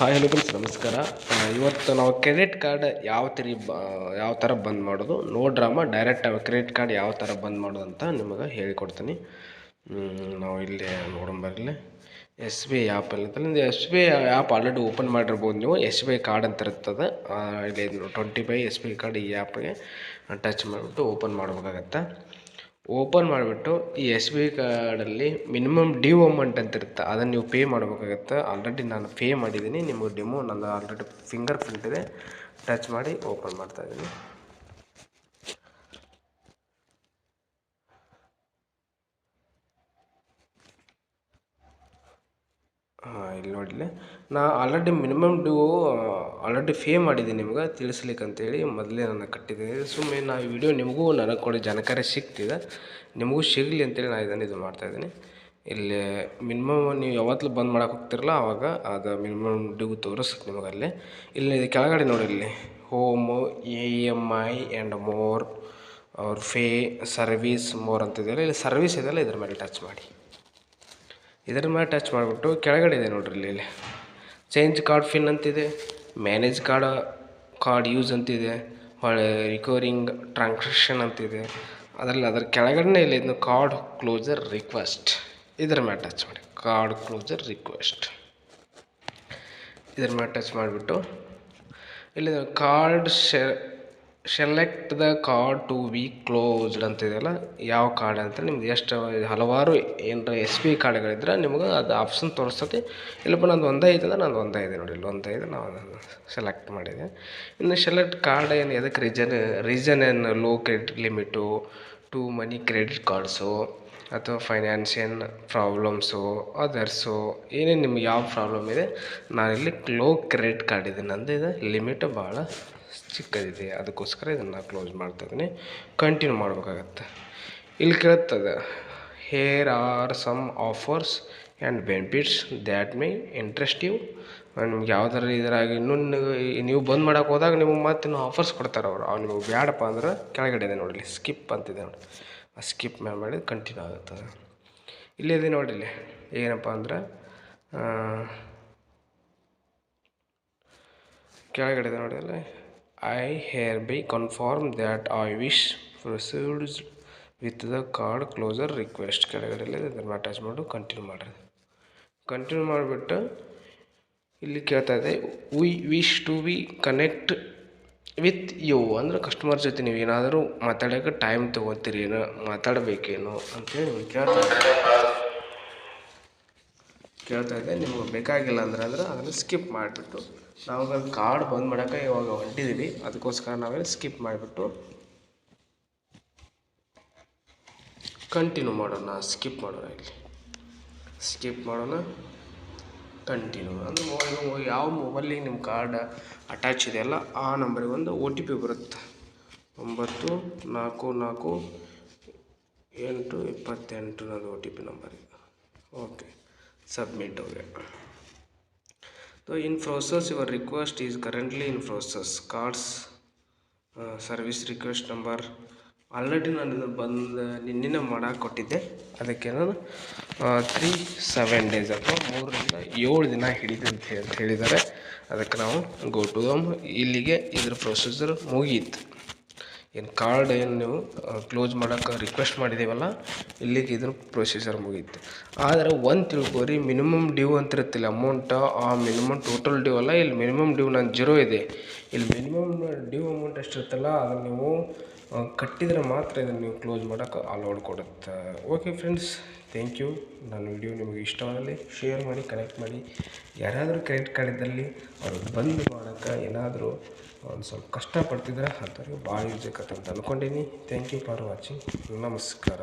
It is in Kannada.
ಹಾಯ್ ಹಲೋ ಫ್ರೆಂಡ್ಸ್ ನಮಸ್ಕಾರ. ಇವತ್ತು ನಾವು ಕ್ರೆಡಿಟ್ ಕಾರ್ಡ್ ಯಾವ ಥರ ಯಾವ ಥರ ಬಂದ್ ಮಾಡೋದು no drama direct credit card ಯಾವ ಥರ ಬಂದ್ ಮಾಡೋದು ಅಂತ ನಿಮಗೆ ಹೇಳಿಕೊಡ್ತೀನಿ. ನಾವು ಇಲ್ಲಿ ನೋಡಂಬರಲಿ ಎಸ್ ಬಿ ಐ ಆ್ಯಪ್ ಆ್ಯಪಲ್ಲಿ S B I app already open ಮಾಡಿರ್ಬೋದು ನೀವು. ಎಸ್ ಬಿ ಐ ಕಾರ್ಡ್ ಅಂತ ಇರ್ತದೆ. ಇಲ್ಲಿ twenty five S B I card ಈ ಆ್ಯಪ್ಗೆ ಟಚ್ ಮಾಡಿಬಿಟ್ಟು ಓಪನ್ ಮಾಡ್ಬೇಕಾಗತ್ತೆ. ಓಪನ್ ಮಾಡಿಬಿಟ್ಟು ಈ ಎಸ್ ಬಿ ಐ ಕಾರ್ಡಲ್ಲಿ ಮಿನಿಮಮ್ ಡ್ಯೂ ಅಮೌಂಟ್ ಅಂತ ಇರುತ್ತೆ, ಅದನ್ನು ನೀವು ಪೇ ಮಾಡಬೇಕಾಗುತ್ತೆ. ಆಲ್ರೆಡಿ ನಾನು ಪೇ ಮಾಡಿದ್ದೀನಿ, ನಿಮಗೆ ಡೆಮೋ ನನ್ನ ಆಲ್ರೆಡಿ ಫಿಂಗರ್ ಪ್ರಿಂಟ್ ಇದೆ ಟಚ್ ಮಾಡಿ ಓಪನ್ ಮಾಡ್ತಾ ಇಲ್ಲಿ ನೋಡಿ ನಾ already minimum due already pay ಮಾಡಿದ್ದೀನಿ ನಿಮ್ಗೆ, ತಿಳಿಸ್ಲಿಕ್ಕೆ ಅಂತೇಳಿ ಮೊದಲೇ ನಾನು ಕಟ್ಟಿದ್ದೀನಿ. ಸುಮ್ಮನೆ ನಾ ಈ ವಿಡಿಯೋ ನಿಮಗೂ ನನಗೆ ಕೊಡೋ ಜಾನಕಾರಿ ಸಿಗ್ತಿದೆ. ನಿಮಗೂ ಸಿಗಲಿ ಅಂತೇಳಿ ನಾನು ಇದನ್ನು ಇದು ಮಾಡ್ತಾಯಿದ್ದೀನಿ ಇಲ್ಲಿ ಮಿನಿಮಮ್ ನೀವು ಯಾವತ್ತಲೂ ಬಂದ್ ಮಾಡೋಕೆ ಹೋಗ್ತಿರಲ್ಲ ಆವಾಗ ಅದು ಮಿನಿಮಮ್ ಡ್ಯೂ ತೋರಿಸುತ್ತೆ ನಿಮಗೆ ಅಲ್ಲಿ. ಇಲ್ಲಿ ಕೆಳಗಡೆ ನೋಡಿ ಇಲ್ಲಿ home A M I and more ಅವ್ರ ಫೇ ಸರ್ವೀಸ್ ಮೋರ್ ಅಂತಿದೆಯಲ್ಲ ಇಲ್ಲಿ ಸರ್ವೀಸ್ ಇದೆಯಲ್ಲ ಇದ್ರ ಮೇಲೆ ಟಚ್ ಮಾಡಿ. ಇದರ ಮೇಲೆ ಟಚ್ ಮಾಡಿಬಿಟ್ಟು ಕೆಳಗಡೆ ಇದೆ ನೋಡ್ರಿ ಇಲ್ಲಿ ಇಲ್ಲಿ. ಚೇಂಜ್ ಕಾರ್ಡ್ ಫಿನ್ ಅಂತಿದೆ ಮ್ಯಾನೇಜ್ ಕಾರ್ಡ್ ಕಾರ್ಡ್ ಯೂಸ್ ಅಂತಿದೆ ಹೊಳೆ ರಿಕವರಿಂಗ್ ಟ್ರಾನ್ಸಾಕ್ಷನ್ ಅಂತಿದೆ. ಅದರಲ್ಲಿ ಅದರ ಕೆಳಗಡೆ ಇಲ್ಲಿ ಇದು ಕಾರ್ಡ್ ಕ್ಲೋಸರ್ ರಿಕ್ವೆಸ್ಟ್ ಇದರ ಮೇಲೆ ಟಚ್ ಮಾಡಿ ಕಾರ್ಡ್ ಕ್ಲೋಸರ್ ರಿಕ್ವೆಸ್ಟ್ ಇದರ ಮೇಲೆ ಟಚ್ ಮಾಡಿಬಿಟ್ಟು, ಇಲ್ಲಿ card ಶೆ select the card to be closed ಅಂತಿದೆಯಲ್ಲ ಯಾವ ಕಾರ್ಡ್ ಅಂತ ನಿಮ್ಗೆ ಎಷ್ಟು ಹಲವಾರು ಏನರ ಎಸ್ ಬಿ ಕಾರ್ಡ್ಗಳಿದ್ರೆ ನಿಮ್ಗೆ ಅದು ಆಪ್ಷನ್ ತೋರಿಸ್ತತಿ ಇಲ್ಲಪ್ಪ ನಂದು ಒಂದೇ ಐತದ ನಂದು ಒಂದೇ ಇದೆ ನೋಡಿ, ಇಲ್ಲಿ ಒಂದೇ ಇದೆ, ನಾವು ಅದನ್ನು ಸೆಲೆಕ್ಟ್ ಮಾಡಿದೆ. ಇನ್ನು ಸೆಲೆಕ್ಟ್ ಕಾರ್ಡ್ ಏನು, ಎದಕ್ಕೆ ರೀಸನ್ ರೀಸನ್ ಏನು low credit limit too many credit cards ಅಥವಾ ಫೈನಾನ್ಷಿಯನ್ ಪ್ರಾಬ್ಲಮ್ಸು, ಅದರ್ಸು, ಏನೇನು ನಿಮ್ಗೆ ಯಾವ ಪ್ರಾಬ್ಲಮ್ ಇದೆ, ನಾನಿಲ್ಲಿ ಕ್ಲೋ ಕ್ರೆಡಿಟ್ ಕಾರ್ಡ್ ಇದೆ. ನಂದು ಇದು ಲಿಮಿಟ್ ಭಾಳ ಚಿಕ್ಕದಿದೆ. ಅದಕ್ಕೋಸ್ಕರ ಇದನ್ನು ಕ್ಲೋಸ್ ಮಾಡ್ತಾ ಇದ್ದೀನಿ. ಕಂಟಿನ್ಯೂ ಮಾಡಬೇಕಾಗತ್ತೆ. ಇಲ್ಲಿ ಕೇಳ್ತದೆ here are some offers and benefits that may interest ನಿಮ್ಗೆ ಯಾವ್ದಾರ ಇದ್ರಾಗ ಇನ್ನೂ ನೀವು- ಬಂದ್ ಮಾಡಕ್ಕೆ ಹೋದಾಗ ನಿಮಗೆ ಮತ್ತೆ ಇನ್ನೂ ಆಫರ್ಸ್ ಕೊಡ್ತಾರೆ ಅವರು. ಅವ್ರು ನಿಮಗೆ ಬೇಡಪ್ಪ ಅಂದ್ರೆ ಕೆಳಗಡೆ ಇದೆ ನೋಡಿ ಸ್ಕಿಪ್ ಅಂತಿದೆ ನೋಡಿ ಆ ಸ್ಕಿಪ್ ಮೇಲೆ ಮಾಡಿ ಕಂಟಿನ್ಯೂ ಆಗುತ್ತೆ ಇಲ್ಲಿದೆ ಇಲ್ಲಿ ಏನಪ್ಪ ಅಂದ್ರೆ ಕೆಳಗಡೆ ಇದೆ ನೋಡಿ ಅಲ್ಲಿ. I hereby confirm that I wish proceed with the card closure request ಕೆಳಗಡೆ ಇದನ್ನು ಅಟ್ಯಾಚ್ ಮಾಡು ಕಂಟಿನ್ಯೂ ಮಾಡಿರಿ. ಕಂಟಿನ್ಯೂ ಮಾಡಿಬಿಟ್ಟು ಇಲ್ಲಿ ಕೇಳ್ತಾ ಇದೆ we wish to be connect with you ಅಂದ್ರೆ ಕಸ್ಟಮರ್ ಜೊತೆ ನೀವು ಏನಾದರೂ ಮಾತಾಡೋಕೆ ಟೈಮ್ ತೊಗೋತೀರಿ, ಏನೋ ಮಾತಾಡಬೇಕೇನೋ ಅಂತೇಳಿ ನಿಮ್ಗೆ ಕೇಳ್ತಾ ಇದೆ. ಕೇಳ್ತಾ ಇದೆ, ನಿಮ್ಗೆ ಬೇಕಾಗಿಲ್ಲ ಅಂದ್ರೆ ಅಂದ್ರೆ ಅದನ್ನು ಸ್ಕಿಪ್ ಮಾಡಿಬಿಟ್ಟು ನಾವು ಕಾರ್ಡ್ ಬಂದ್ ಮಾಡೋಕೆ ಇವಾಗ ಹೊಂಟಿದ್ದೀವಿ ಅದಕ್ಕೋಸ್ಕರ ನಾವೇ ಸ್ಕಿಪ್ ಮಾಡಿಬಿಟ್ಟು ಕಂಟಿನ್ಯೂ ಮಾಡೋಣ ಸ್ಕಿಪ್ ಮಾಡೋಣ ಇಲ್ಲಿ. ಸ್ಕಿಪ್ ಮಾಡೋಣ. ಕಂಟಿನ್ಯೂ. ಅಂದರೆ ಮೊಬೈಲ್ ಯಾವ ಮೊಬೈಲಿಗೆ ನಿಮ್ಮ ಕಾರ್ಡ್ ಅಟ್ಯಾಚ್ ಇದೆಯಲ್ಲ ಆ ನಂಬರಿಗೆ ಒಂದು ಒ ಟಿ ಪಿ ಬರುತ್ತೆ. ಒಂಬತ್ತು, ನಾಲ್ಕು ನಾಲ್ಕು, ಎಂಟು, ಇಪ್ಪತ್ತೆಂಟು ನನ್ನದು ಒ ಟಿ ಪಿ ನಂಬರಿಗೆ ಓಕೆ ಸಬ್ಮಿಟ್ ಹೋಗಿ so in process your request is currently in process cards service request number already ನಾನು ಇದು ಬಂದು ನಿನ್ನೆ ಮಾಡಕ್ಕೆ ಕೊಟ್ಟಿದ್ದೆ. ಅದಕ್ಕೆ ನಾನು ತ್ರೀ ಸೆವೆನ್ ಡೇಸ್ ಅಥವಾ ಮೂರರಿಂದ ಏಳು ದಿನ ಹಿಡಿದು ಅಂತ ಹೇಳಿ ಹೇಳಿದ್ದಾರೆ. ಅದಕ್ಕೆ ನಾವು ಗೋ ಟು ದಮ್ ಇಲ್ಲಿಗೆ ಇದ್ರ ಪ್ರೊಸೀಜರ್ ಮುಗೀತು. ಏನು ಕಾರ್ಡ್ ಏನು ನೀವು ಕ್ಲೋಸ್ ಮಾಡೋಕ್ಕೆ ರಿಕ್ವೆಸ್ಟ್ ಮಾಡಿದ್ದೀವಲ್ಲ ಇಲ್ಲಿಗೆ ಇದ್ರ ಪ್ರೊಸೀಜರ್ ಮುಗೀತು. ಆದರೆ ಒಂದು ತಿಳ್ಕೊರಿ ಮಿನಿಮಮ್ ಡ್ಯೂ ಅಂತ ಇರುತ್ತಿಲ್ಲ ಅಮೌಂಟ್ ಆ ಮಿನಿಮಮ್ ಟೋಟಲ್ ಡ್ಯೂ ಅಲ್ಲ, ಇಲ್ಲಿ ಮಿನಿಮಮ್ ಡ್ಯೂ ನಾನು ಜೀರೋ ಇದೆ. ಇಲ್ಲಿ ಮಿನಿಮಮ್ ಡ್ಯೂ ಅಮೌಂಟ್ ಎಷ್ಟಿರುತ್ತಲ್ಲ ಅದನ್ನು ನೀವು ಕಟ್ಟಿದರೆ ಮಾತ್ರ ಇದನ್ನು ನೀವು ಕ್ಲೋಸ್ ಮಾಡೋಕೆ ಅಲೌಡ್ ಕೊಡುತ್ತೆ. ಓಕೆ ಫ್ರೆಂಡ್ಸ್ ಥ್ಯಾಂಕ್ ಯು ನನ್ನ ವಿಡಿಯೋ ನಿಮಗೆ ಇಷ್ಟವಾದಲ್ಲಿ ಶೇರ್ ಮಾಡಿ ಕನೆಕ್ಟ್ ಮಾಡಿ. ಯಾರಾದರೂ ಕ್ರೆಡಿಟ್ ಕಾರ್ಡ್ ಇದ್ದಲ್ಲಿ ಅವ್ರು ಬಂದ್ ಮಾಡೋಕ್ಕೆ ಏನಾದರೂ ಒಂದು ಸ್ವಲ್ಪ ಕಷ್ಟಪಡ್ತಿದ್ರೆ ಅಂಥವ್ರಿಗೆ ಭಾಳ ಯೂಸ್ ಆಗತ್ತೆ ಅಂತ ಅಂದ್ಕೊಂಡೀನಿ ಥ್ಯಾಂಕ್ ಯು ಫಾರ್ ವಾಚಿಂಗ್ ನಮಸ್ಕಾರ.